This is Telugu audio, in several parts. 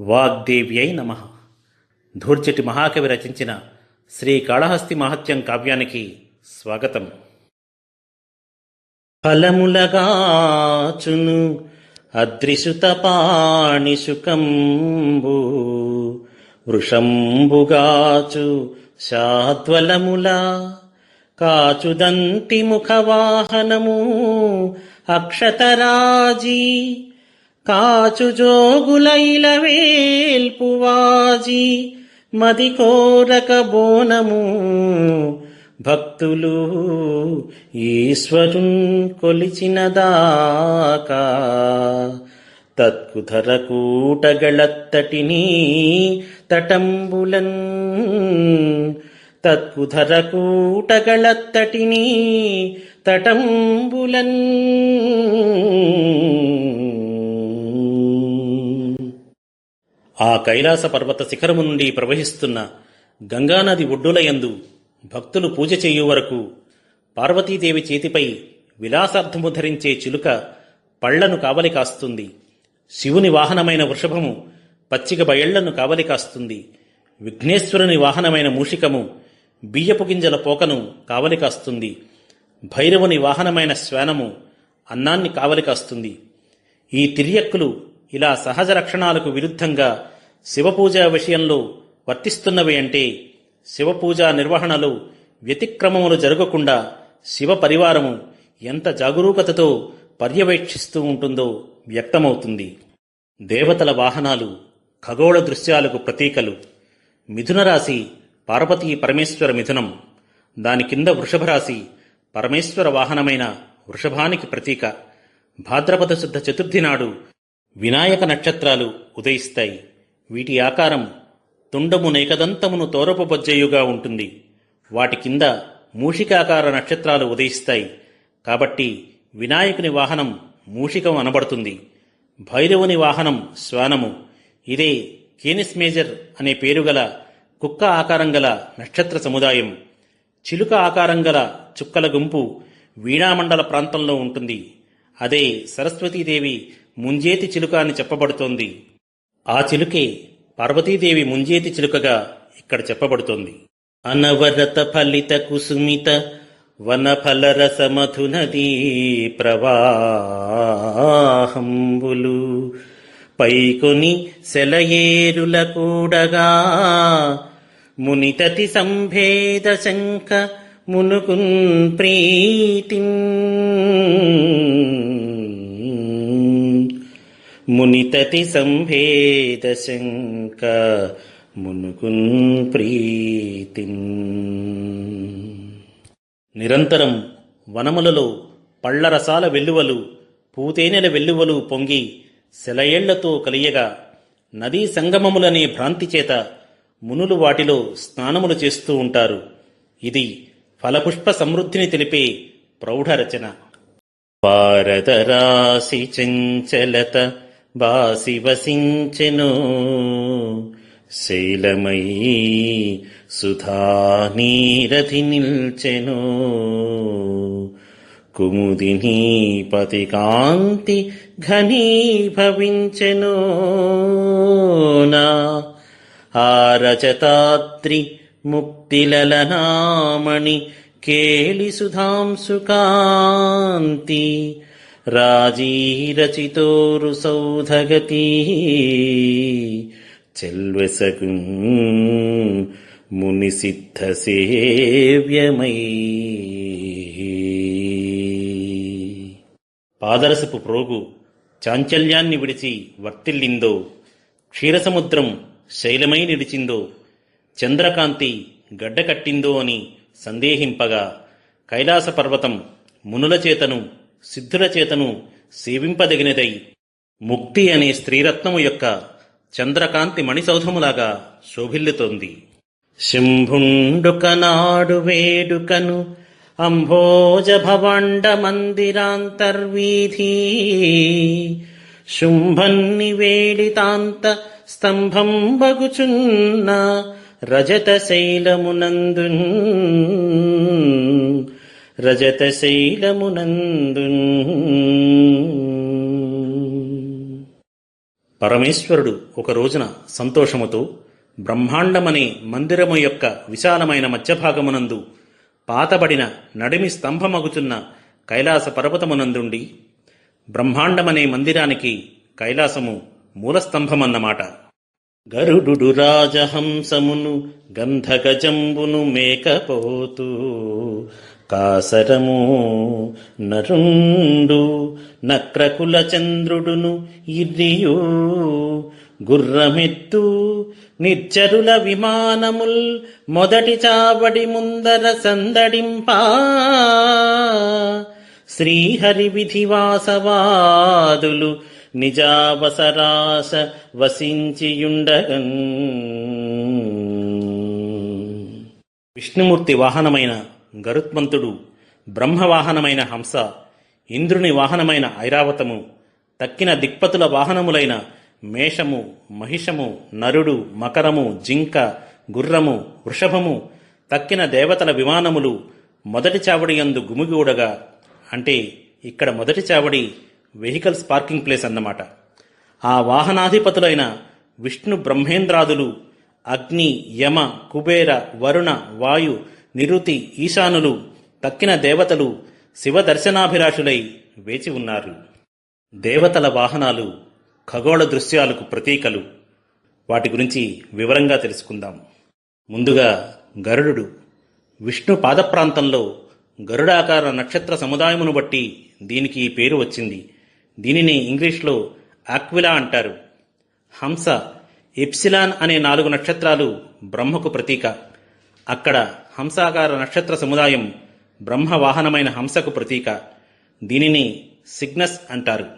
వాగ్దేవ్యై నమ. ధూర్చటి మహాకవి రచించిన శ్రీ కాళహస్తి మహత్యం కావ్యానికి స్వాగతం. ఫలములగాచును అద్రిసుత పాణిశుకంబు వృషంబుగాచు శాద్వలముల కాచుదంతి ముఖవాహనము అక్షతరాజీ కాచు జోగులైల వేల్పువాజి మది కోరక బోనము. భక్తులు ఈశ్వరున్ కొలిచినదాకా తత్కుధర కూటగళత్తటిని తటంబులన్. తత్కుధర కూటగళత్తటిని తటంబులన్. ఆ కైలాస పర్వత శిఖరము నుండి ప్రవహిస్తున్న గంగానది ఒడ్డులయందు భక్తులు పూజ చేయు వరకు పార్వతీదేవి చేతిపై విలాసార్థము ధరించే చిలుక పళ్ళను కావలి కాస్తుంది. శివుని వాహనమైన వృషభము పచ్చిక బయళ్ళను కావలి కాస్తుంది. విఘ్నేశ్వరుని వాహనమైన మూషికము బియ్యపు గింజల పోకను కావలి కాస్తుంది. భైరవుని వాహనమైన శ్వానము అన్నాన్ని కావలి కాస్తుంది. ఈ తిర్యక్కులు ఇలా సహజ లక్షణాలకు విరుద్ధంగా శివపూజ విషయంలో వర్తిస్తున్నవి అంటే శివపూజ నిర్వహణలో వ్యతిక్రమములు జరగకుండా శివ పరివారము ఎంత జాగరూకతతో పర్యవేక్షిస్తూ ఉంటుందో వ్యక్తమవుతుంది. దేవతల వాహనాలు ఖగోళ దృశ్యాలకు ప్రతీకలు. మిథున రాశి పార్వతీ పరమేశ్వర మిథునం. దాని కింద వృషభరాశి పరమేశ్వర వాహనమైన వృషభానికి ప్రతీక. భాద్రపద శుద్ధ చతుర్థి నాడు వినాయక నక్షత్రాలు ఉదయిస్తాయి. వీటి ఆకారం తుండము నేకదంతమును తోరపు ఉంటుంది. వాటి కింద మూషికాకార నక్షత్రాలు ఉదయిస్తాయి. కాబట్టి వినాయకుని వాహనం మూషికం అనబడుతుంది. భైరవుని వాహనం శ్వానము. ఇదే కేనిస్ మేజర్ అనే పేరు గల కుక్క ఆకారం గల నక్షత్ర సముదాయం. చిలుక ఆకారం గల చుక్కల గుంపు వీణామండల ప్రాంతంలో ఉంటుంది. అదే సరస్వతీదేవి ముంజేతి చిలుక అని చెప్పబడుతోంది. ఆ చిలుకే పార్వతీదేవి ముంజేతి చిలుకగా ఇక్కడ చెప్పబడుతోంది. అనవరత ఫలిత కుసుమిత వన ఫలరస మధునదీ ప్రవాహంబులు. పైకొని సెలయేరుల కూడగా మునితతి సంభేద శంక మునుకున్ ప్రీతి మునితతి సంభేద శంక మునుకున్ ప్రీతిన్ నిరంతరం వనములలో పళ్ళరసాల వెల్లువలు పూతేనెల వెల్లువలు పొంగి సెలయేళ్ళతో కలియగా నదీ సంగమములనే భ్రాంతి చేత మునులు వాటిలో స్నానములు చేస్తూ ఉంటారు. ఇది ఫలపుష్ప సమృద్ధిని తెలిపే ప్రౌఢ రచన. పారదరాశి చంచలత బాసి వసించెను శైలమై సుధానీరథి నిల్చెను. కుముదిని పతికాంతి ఘనీభవించెను. నా ఆరచతాత్రి ముక్తిలలనామణి కేళి సుధాంశు కాంతి రాజీరచితోరు సౌధగతి చెల్వెసకు ముని సిద్ధ సేవ్యమై పాదరసపు ప్రోగు చాంచల్యాన్ని విడిచి వర్తిల్లిందో క్షీరసముద్రం శైలమై నిలిచిందో చంద్రకాంతి గడ్డకట్టిందో అని సందేహింపగా కైలాస పర్వతం మునుల చేతను సిద్ధుల చేతను సేవింపదగినదై. ముక్తి అనే స్త్రీరత్నము యొక్క చంద్రకాంతి మణిసౌధములాగా శోభిల్లుతోంది. శంభుండుకనాడు వేడుకను అంభోజ భవాండ మందిరాంతర్వీధి. శుంభన్ని వేడితాంత స్తంభం బగుచున్న రజత శైలమునందు రజత శైలమునందు పరమేశ్వరుడు ఒక రోజున సంతోషముతో బ్రహ్మాండమనే మందిరము యొక్క విశాలమైన మధ్యభాగమునందు పాతబడిన నడిమి స్తంభమగుచున్న కైలాస పర్వతమునందుండి బ్రహ్మాండమనే మందిరానికి కైలాసము మూలస్తంభమన్నమాట. గరుడు రాజహంసమును గంధగజంబును మేకపోతూ కాసరము నరుండు నక్రకుల చంద్రుడును ఇర్రియు గుర్రమెత్తు నిర్చరుల విమానముల్ మొదటి చావడి ముందర సందడింపా. శ్రీహరి విధివాసవాదులు నిజావసరాస వసించియుండగన్ విష్ణుమూర్తి వాహనమైన గరుత్మంతుడు బ్రహ్మవాహనమైన హంస ఇంద్రుని వాహనమైన ఐరావతము తక్కిన దిక్పతుల వాహనములైన మేషము మహిషము నరుడు మకరము జింక గుర్రము వృషభము తక్కిన దేవతల విమానములు మొదటి చావడి యందు గుమిగూడగా అంటే ఇక్కడ మొదటి చావడి వెహికల్స్ పార్కింగ్ ప్లేస్ అన్నమాట. ఆ వాహనాధిపతులైన విష్ణు బ్రహ్మేంద్రాదులు అగ్ని యమ కుబేర వరుణ వాయు నిరుతి ఈశానులు తక్కిన దేవతలు శివ దర్శనాభిలాషులై వేచి ఉన్నారు. దేవతల వాహనాలు ఖగోళ దృశ్యాలకు ప్రతీకలు. వాటి గురించి వివరంగా తెలుసుకుందాం. ముందుగా గరుడు విష్ణు పాదప్రాంతంలో గరుడాకార నక్షత్ర సముదాయమును బట్టి దీనికి ఈ పేరు వచ్చింది. దీనిని ఇంగ్లీష్లో ఆక్విలా అంటారు. హంస ఎప్సిలాన్ అనే నాలుగు నక్షత్రాలు బ్రహ్మకు ప్రతీక. అక్కడ హంసాకార నక్షత్ర సముదాయం బ్రహ్మ వాహనమైన హంసకు ప్రతీక. దీనిని సిగ్నస్ అంటారు.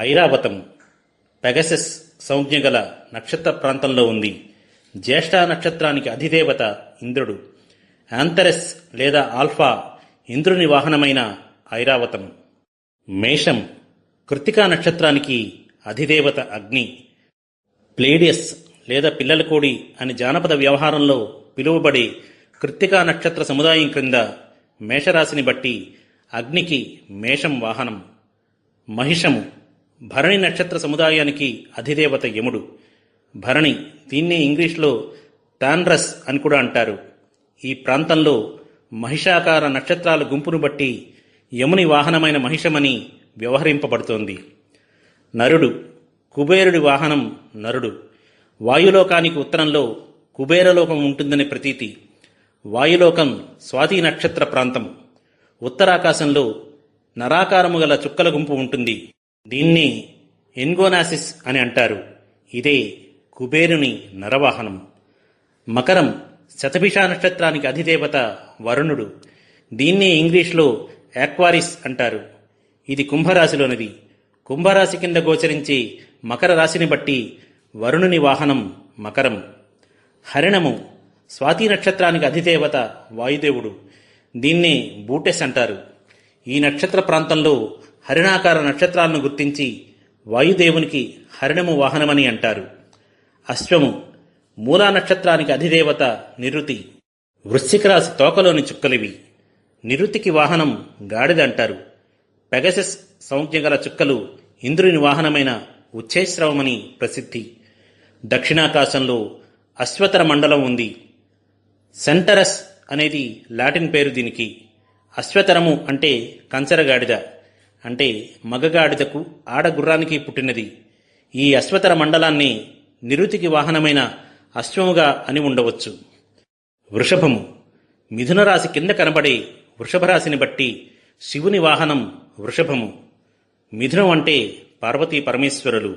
ఐరావతం పెగసెస్ సంజ్ఞ గల నక్షత్ర ప్రాంతంలో ఉంది. జ్యేష్ఠ నక్షత్రానికి అధిదేవత ఇంద్రుడు. యాంతరెస్ లేదా ఆల్ఫా ఇంద్రుని వాహనమైన ఐరావతం. మేషం కృత్తికా నక్షత్రానికి అధిదేవత అగ్ని. ప్లేడియస్ లేదా పిల్లలకోడి అని జానపద వ్యవహారంలో పిలువబడే కృత్తికా నక్షత్ర సముదాయం క్రింద మేషరాశిని బట్టి అగ్నికి మేషం వాహనం మహిషము భరణి నక్షత్ర సముదాయానికి అధిదేవత యముడు. భరణి దీన్నే ఇంగ్లీష్లో తాన్రస్ అని కూడా అంటారు. ఈ ప్రాంతంలో మహిషాకార నక్షత్రాల గుంపును బట్టి యముని వాహనమైన మహిషమని వ్యవహరింపబడుతోంది. నరుడు కుబేరుడి వాహనం నరుడు. వాయులోకానికి ఉత్తరంలో కుబేరలోకం ఉంటుందనే ప్రతీతి వాయులోకం స్వాతి నక్షత్ర ప్రాంతం ఉత్తరాకాశంలో నరాకారము గల చుక్కల గుంపు ఉంటుంది. దీన్ని ఎన్గోనాసిస్ అని అంటారు. ఇదే కుబేరుని నరవాహనం. మకరం శతభిషా నక్షత్రానికి అధిదేవత వరుణుడు. దీన్ని ఇంగ్లీష్లో యాక్వారిస్ అంటారు. ఇది కుంభరాశిలోనిది. కుంభరాశి కింద గోచరించి మకర రాశిని బట్టి వరుణుని వాహనం మకరం. హరిణము స్వాతి నక్షత్రానికి అధిదేవత వాయుదేవుడు. దీన్ని బూటెస్ అంటారు. ఈ నక్షత్ర ప్రాంతంలో హరిణాకార నక్షత్రాలను గుర్తించి వాయుదేవునికి హరిణము వాహనమని అంటారు. అశ్వము మూలా నక్షత్రానికి అధిదేవత నిరుతి. వృశ్చిక రాశి తోకలోని చుక్కలివి. నిరుతికి వాహనం గాడిద అంటారు. పెగసెస్ సంజ్ఞ గల చుక్కలు ఇంద్రుని వాహనమైన ఉచ్చేశ్రవమని ప్రసిద్ధి. దక్షిణాకాశంలో అశ్వతర మండలం ఉంది. సెంటరస్ అనేది లాటిన్ పేరు దీనికి. అశ్వతరము అంటే కంచరగాడిద అంటే మగగాడిదకు ఆడగుర్రానికి పుట్టినది. ఈ అశ్వతర మండలాన్ని నిరుతికి వాహనమైన అశ్వముగా అని ఉండవచ్చు. వృషభము. మిథున రాశి కింద కనబడే వృషభరాశిని బట్టి శివుని వాహనం వృషభము. మిథునం అంటే పార్వతీ పరమేశ్వరులు.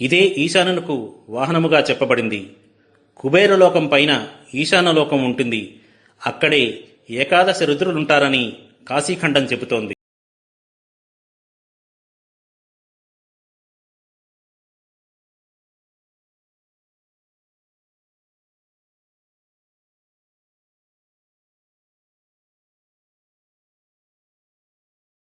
ఇదే ఈశానునకు వాహనముగా చెప్పబడింది. కుబేరలోకం పైన ఈశానలోకం ఉంటుంది. అక్కడే ఏకాదశి రుద్రులుంటారని కాశీఖండం చెబుతోంది.